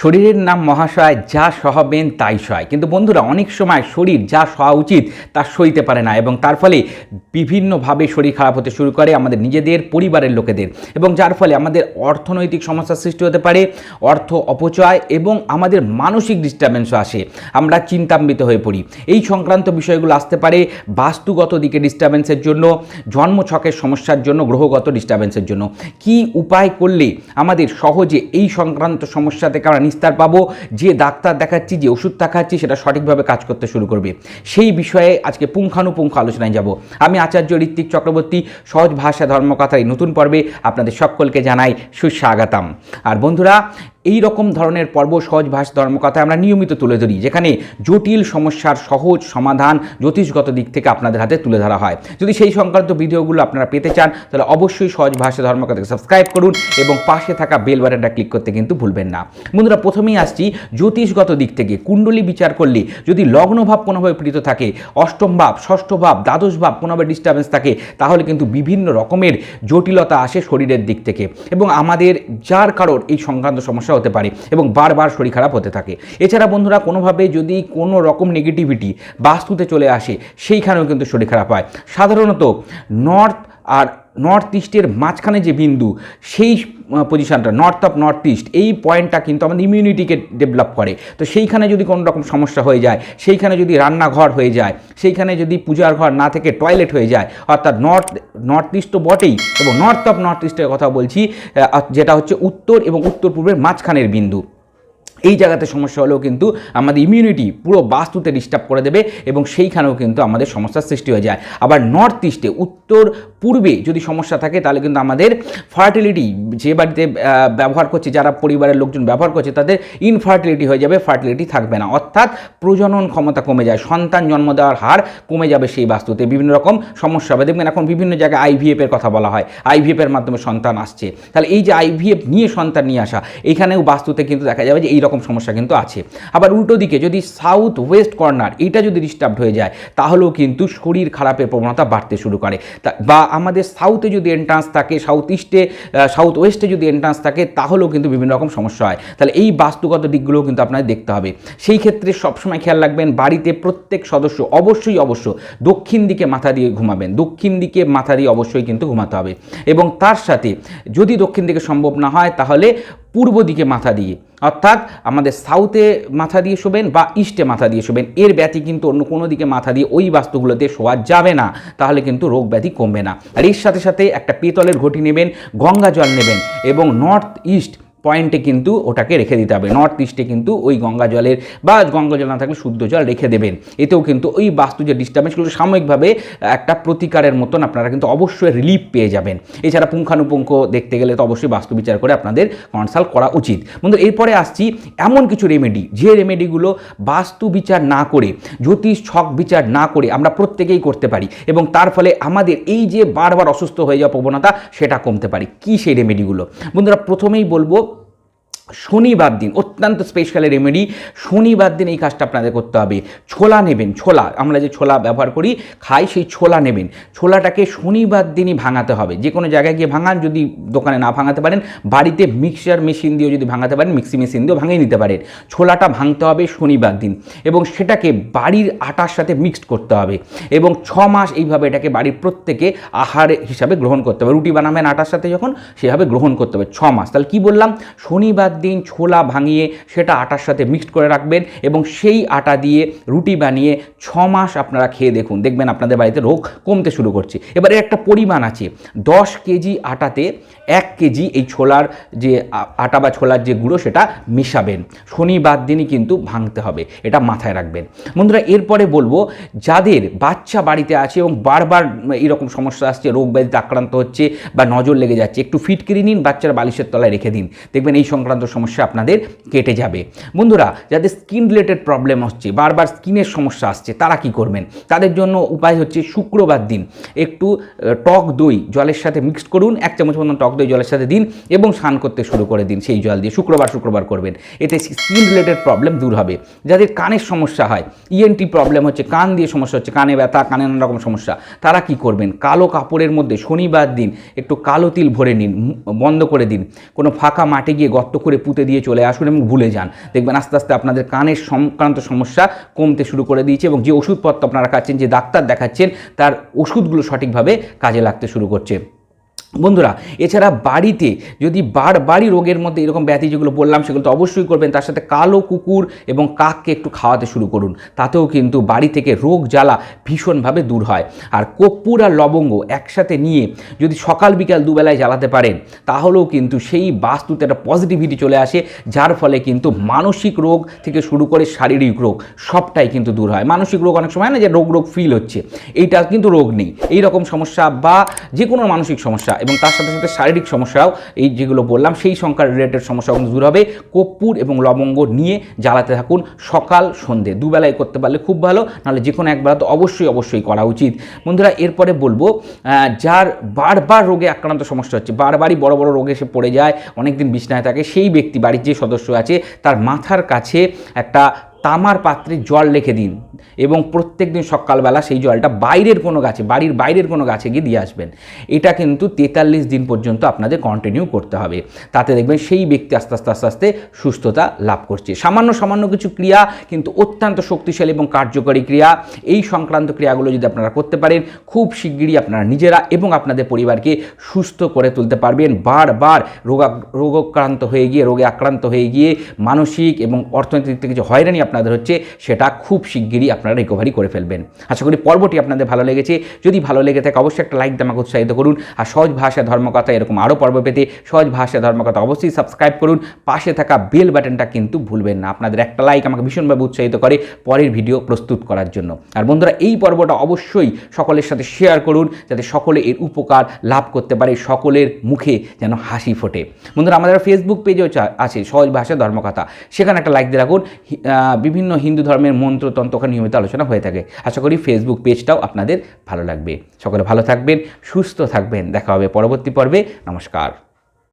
শরীরের নাম মহাশয়, যা সহাবেন তাই সয়। কিন্তু বন্ধুরা, অনেক সময় শরীর যা সহা উচিত তা সইতে পারে না এবং তার ফলে বিভিন্নভাবে শরীর খারাপ হতে শুরু করে আমাদের নিজেদের, পরিবারের লোকেদের এবং যার ফলে আমাদের অর্থনৈতিক সমস্যার সৃষ্টি হতে পারে, অর্থ অপচয় এবং আমাদের মানসিক ডিস্টারবেন্সও আসে। আমরা চিন্তান্বিত হয়ে পড়ি। এই সংক্রান্ত বিষয়গুলো আসতে পারে বাস্তুগত দিকে ডিস্টারবেন্সের জন্য, জন্মছকের সমস্যার জন্য, গ্রহগত ডিস্টারবেন্সের জন্য। কি উপায় করলে আমাদের সহজে এই সংক্রান্ত সমস্যা থেকে আমরা নিস্তার পাবো, যে ডাক্তার দেখাচ্ছি, যে ওষুধ দেখাচ্ছি, সেটা সঠিকভাবে কাজ করতে শুরু করবে। সেই বিষয়ে আজকে পুঙ্খানুপুঙ্খ আলোচনায় যাব। আমি আচার্য ঋত্বিক চক্রবর্তী, সহজ ভাষা ধর্মকথার এই নতুন পর্বে আপনাদের সকলকে জানাই সুস্বাগতম। আর বন্ধুরা এই রকম ধরনের পর্ব সহজ ভাষা ধর্মকথা আমরা নিয়মিত তুলে ধরি, যেখানে জটিল সমস্যার সহজ সমাধান জ্যোতিষগত দিক থেকে আপনাদের হাতে তুলে ধরা হয়। যদি সেই সংক্রান্ত ভিডিওগুলো আপনারা পেতে চান, তাহলে অবশ্যই সহজ ভাষা ধর্মকথাকে সাবস্ক্রাইব করুন এবং পাশে থাকা বেল বাটনটা ক্লিক করতে কিন্তু ভুলবেন না। বন্ধুরা, প্রথমেই আসছি জ্যোতিষগত দিক থেকে। কুণ্ডলী বিচার করলে যদি লগ্নভাব কোনোভাবে প্রীত থাকে, অষ্টম ভাব, ষষ্ঠ ভাব, দ্বাদশ ভাব কোনোভাবে ডিস্টার্বেন্স থাকে, তাহলে কিন্তু বিভিন্ন রকমের জটিলতা আসে শরীরের দিক থেকে। এবং আমাদের যার কারোর এই সংক্রান্ত সমস্যা হতে পারে এবং বারবার শরীর খারাপ হতে থাকে। এছাড়া বন্ধুরা কোনোভাবে যদি কোনো রকম নেগেটিভিটি বাস্তুতে চলে আসে, সেইখানেও কিন্তু শরীর খারাপ হয়। সাধারণত নর্থ আর নর্থ ইস্টের মাঝখানে যে বিন্দু, সেই পজিশনটা নর্থ অফ নর্থ ইস্ট এই পয়েন্টটা কিন্তু আমাদের ইমিউনিটিকে ডেভেলপ করে। তো সেইখানে যদি কোনো রকম সমস্যা হয়ে যায়, সেইখানে যদি রান্নাঘর হয়ে যায়, সেইখানে যদি পূজার ঘর না থেকে টয়লেট হয়ে যায়, অর্থাৎ নর্থ নর্থ ইস্ট তো বটেই, এবং নর্থ অফ নর্থ ইস্টের কথা বলছি যেটা হচ্ছে উত্তর এবং উত্তর পূর্বের মাঝখানের বিন্দু। এই জায়গাতে সমস্যা হলেও কিন্তু আমাদের ইমিউনিটি পুরো বাস্তুতে ডিস্টার্ব করে দেবে, এবং সেইখানেও কিন্তু আমাদের সমস্যার সৃষ্টি হয়ে যায়। আবার নর্থ ইস্টে উত্তর পূর্বে যদি সমস্যা থাকে, তাহলে কিন্তু আমাদের ফার্টিলিটি যে বাড়িতে ব্যবহার করছে, যারা পরিবারের লোকজন ব্যবহার করছে, তাদের ইনফার্টিলিটি হয়ে যাবে ফার্টিলিটি থাকবে না। অর্থাৎ প্রজনন ক্ষমতা কমে যায়, সন্তান জন্ম দেওয়ার হার কমে যাবে সেই বাস্তুতে। বিভিন্ন রকম সমস্যা হবে। দেখবেন এখন বিভিন্ন জায়গায় আইভিএফ এর কথা বলা হয়। আইভিএফ এর মাধ্যমে সন্তান আসছে। তাহলে এই যে আইভিএফ নিয়ে সন্তান নিয়ে আসা, এখানেও বাস্তুতে কিন্তু দেখা যাবে যে এই রকম সমস্যা কিন্তু আছে। আবার উল্টো দিকে যদি সাউথ ওয়েস্ট কর্নার এটা যদি ডিস্টার্বড হয়ে যায়, তাহলেও কিন্তু শরীর খারাপের প্রবণতা বাড়তে শুরু করে। বা আমাদের সাউথে যদি এন্ট্রান্স থাকে সাউথ ইস্টে সাউথ ওয়েস্টে যদি এন্ট্রান্স থাকে, তাহলেও কিন্তু বিভিন্ন রকম সমস্যা হয়। তাহলে এই বাস্তুগত দিকগুলোও কিন্তু আপনাদের দেখতে হবে। সেই ক্ষেত্রে সবসময় খেয়াল রাখবেন, বাড়িতে প্রত্যেক সদস্য, অবশ্যই অবশ্য দক্ষিণ দিকে মাথা দিয়ে ঘুমাবেন। দক্ষিণ দিকে মাথা দিয়ে অবশ্যই কিন্তু ঘুমাতে হবে। এবং তার সাথে যদি দক্ষিণ দিকে সম্ভব না হয়, তাহলে পূর্ব দিকে মাথা দিয়ে। অর্থাৎ আমাদের সাউথে মাথা দিয়ে শোবেন বা ইস্টে মাথা দিয়ে শোবেন। এর ব্যাধি কিন্তু অন্য কোনো দিকে মাথা দিয়ে ওই বাস্তুগুলোতে শোয়া যাবে না। তাহলে কিন্তু রোগ ব্যাধি কমবে না। আর এর সাথে সাথে একটা পেতলের ঘটি নেবেন গঙ্গা জল নেবেন এবং নর্থ ইস্ট পয়েন্টে কিন্তু ওটাকে রেখে দিতে হবে। নর্থ ইস্টে কিন্তু ওই গঙ্গা জলের বা গঙ্গা জল না থাকলে শুদ্ধ জল রেখে দেবেন। এতেও কিন্তু ওই বাস্তু যে ডিস্টার্বেন্সগুলো সাময়িকভাবে একটা প্রতিকারের মতন আপনারা কিন্তু অবশ্যই রিলিফ পেয়ে যাবেন। এছাড়া পুঙ্খানুপুঙ্খ দেখতে গেলে তো অবশ্যই বাস্তু বিচার করে আপনাদের কনসাল্ট করা উচিত। বন্ধু, এরপরে আসছি এমন কিছু রেমেডি যে রেমেডিগুলো বাস্তু বিচার না করে, জ্যোতিষ ছক বিচার না করে আমরা প্রত্যেকেই করতে পারি এবং তার ফলে আমাদের এই যে বারবার অসুস্থ হয়ে যাওয়া প্রবণতা সেটা কমতে পারি। কী সেই রেমেডিগুলো বন্ধুরা, প্রথমেই বলব শনিবার দিন, অত্যন্ত স্পেশাল রেমেডি শনিবার দিন এই কাজটা আপনাদের করতে হবে। ছোলা নেবেন, ছোলা। আমরা যে ছোলা ব্যবহার করি, খাই, সেই ছোলা নেবেন। ছোলাটাকে শনিবার দিনই ভাঙাতে হবে। যে কোনো জায়গায় গিয়ে ভাঙান, যদি দোকানে না ভাঙাতে পারেন, বাড়িতে মিক্সচার মেশিন দিয়েও যদি ভাঙাতে পারেন মিক্সি মেশিন দিয়েও ভাঙিয়ে নিতে পারেন। ছোলাটা ভাঙতে হবে শনিবার দিন এবং সেটাকে বাড়ির আটার সাথে মিক্সড করতে হবে এবং ছ মাস এইভাবে এটাকে বাড়ির প্রত্যেকে আহার হিসাবে গ্রহণ করতে হবে। রুটি বানাবেন আটার সাথে যখন, সেভাবে গ্রহণ করতে হবে। ছ মাস। তাহলে কী বললাম? শনিবার দিন ছোলা ভাঙিয়ে সেটা আটার সাথে মিক্সড করে রাখবেন এবং সেই আটা দিয়ে রুটি বানিয়ে ছ মাস আপনারা খেয়ে দেখুন। দেখবেন আপনাদের বাড়িতে রোগ কমতে শুরু করছে। এবারে একটা পরিমাণ আছে। দশ কেজি আটাতে এক কেজি এই ছোলার যে আটা বা ছোলার যে গুঁড়ো সেটা মিশাবেন। শনিবার দিনই কিন্তু ভাঙতে হবে, এটা মাথায় রাখবেন। বন্ধুরা, এরপরে বলব, যাদের বাচ্চা বাড়িতে আছে এবং বারবার এরকম সমস্যা আসছে, রোগ ব্যাধিতে আক্রান্ত হচ্ছে বা নজর লেগে যাচ্ছে, একটু ফিটকিরি নিন, বাচ্চার বালিশের তলায় রেখে দিন। দেখবেন এই সংক্রান্ত সমস্যা আপনাদের কেটে যাবে। বন্ধুরা, যাদের স্কিন রিলেটেড প্রবলেম হচ্ছে, বারবার স্কিনের সমস্যা আসছে, তারা কি করবেন? তাদের জন্য উপায় হচ্ছে শুক্রবার দিন একটু টক দই জলের সাথে মিক্সড করুন, এক চামচ মতন টক দই জলের সাথে দিন এবং স্নান করতে শুরু করে দিন সেই জল দিয়ে। শুক্রবার শুক্রবার করবেন। এতে স্কিন রিলেটেড প্রবলেম দূর হবে। যাদের কানের সমস্যা হয় ইএনটি প্রবলেম হচ্ছে, কান দিয়ে সমস্যা হচ্ছে, কানে ব্যথা, কানে নানা রকম সমস্যা, তারা কি করবেন? কালো কাপড়ের মধ্যে শনিবার দিন একটু কালো তিল ভরে নিন বন্ধ করে দিন। কোনো ফাঁকা মাঠে গিয়ে গর্ত করে পুঁতে দিয়ে চলে আসুন এবং ভুলে যান। দেখবেন আস্তে আস্তে আপনাদের কানের সংক্রান্ত সমস্যা কমতে শুরু করে দিয়েছে এবং যে ওষুধপত্র আপনারা খাচ্ছেন, যে ডাক্তার দেখাচ্ছেন, তার ওষুধগুলো সঠিকভাবে কাজে লাগতে শুরু করছে। বন্ধুরা, এছাড়া বাড়িতে যদি বারবারই রোগের মধ্যে এরকম ব্যাধি যেগুলো বললাম, সেগুলো তো অবশ্যই করবেন। তার সাথে কালো কুকুর এবং কাককে একটু খাওয়াতে শুরু করুন। তাতেও কিন্তু বাড়ি থেকে রোগ জ্বালা ভীষণভাবে দূর হয়। আর কর্পূর আর লবঙ্গ একসাথে নিয়ে যদি সকাল বিকাল দুবেলায় জ্বালাতে পারেন, তাহলেও কিন্তু সেই বাস্তুতে একটা পজিটিভিটি চলে আসে, যার ফলে কিন্তু মানসিক রোগ থেকে শুরু করে শারীরিক রোগ সবটাই কিন্তু দূর হয়। মানসিক রোগ অনেক সময় না যে রোগ রোগ ফিল হচ্ছে। এইটা কিন্তু রোগ নেই। এই রকম সমস্যা বা যে কোনো মানসিক সমস্যা এবং তার সাথে সাথে শারীরিক সমস্যাও, এই যেগুলো বললাম, সেই সংখ্যার রিলেটেড সমস্যা দূর হবে। কর্পূর এবং লবঙ্গ নিয়ে জ্বালাতে থাকুন সকাল সন্ধে। দুবেলায় করতে পারলে খুব ভালো, নাহলে যে কোনো একবেলা তো অবশ্যই অবশ্যই করা উচিত। বন্ধুরা, এরপরে বলব যার বারবার রোগে আক্রান্ত সমস্যা হচ্ছে, বারবারই বড় বড় রোগে সে পড়ে যায় অনেক দিন বিছনায় থাকে, সেই ব্যক্তি, বাড়ির যে সদস্য আছে, তার মাথার কাছে একটা তামার পাত্রে জল রেখে দিন। এবং প্রত্যেক দিন সকালবেলা সেই জলটা বাইরের কোনো গাছে, বাড়ির বাইরের কোনো গাছে গিয়ে দিয়ে আসবেন। এটা কিন্তু তেতাল্লিশ দিন পর্যন্ত আপনাদের কন্টিনিউ করতে হবে। তাতে দেখবেন সেই ব্যক্তি আস্তে আস্তে আস্তে আস্তে সুস্থতা লাভ করছে। সামান্য সামান্য কিছু ক্রিয়া কিন্তু অত্যন্ত শক্তিশালী এবং কার্যকরী ক্রিয়া। এই সংক্রান্ত ক্রিয়াগুলো যদি আপনারা করতে পারেন, খুব শিগগিরই আপনারা নিজেরা এবং আপনাদের পরিবারকে সুস্থ করে তুলতে পারবেন। বারবার রোগা, রোগাক্রান্ত হয়ে গিয়ে, রোগে আক্রান্ত হয়ে গিয়ে মানসিক এবং অর্থনৈতিক থেকে যে হয়রানি আপনাদের হচ্ছে, সেটা খুব শিগগিরই আপনারা রিকভারি করে ফেলবেন। আশা করি পর্বটি আপনাদের ভালো লেগেছে। যদি ভালো লেগে থাকে, অবশ্যই একটা লাইক আমাকে উৎসাহিত করুন। আর সহজ ভাষা ধর্মকথা এরকম আরও পর্ব পেতে সহজ ভাষা ধর্মকথা অবশ্যই সাবস্ক্রাইব করুন। পাশে থাকা বেল বাটনটা কিন্তু ভুলবেন না। আপনাদের একটা লাইক আমাকে ভীষণভাবে উৎসাহিত করে পরের ভিডিও প্রস্তুত করার জন্য। আর বন্ধুরা, এই পর্বটা অবশ্যই সকলের সাথে শেয়ার করুন, যাতে সকলে এর উপকার লাভ করতে পারে, সকলের মুখে যেন হাসি ফোটে। বন্ধুরা, আমাদের ফেসবুক পেজেও আছে সহজ ভাষা ধর্মকথা। সেখানে একটা লাইক দিয়ে রাখুন। বিভিন্ন হিন্দু ধর্মের মন্ত্রতন্ত্র ওখানে নিয়মিত আলোচনা হয়ে থাকে। আশা করি ফেসবুক পেজটাও আপনাদের ভালো লাগবে। সকলে ভালো থাকবেন, সুস্থ থাকবেন। দেখা হবে পরবর্তী পর্বে। নমস্কার।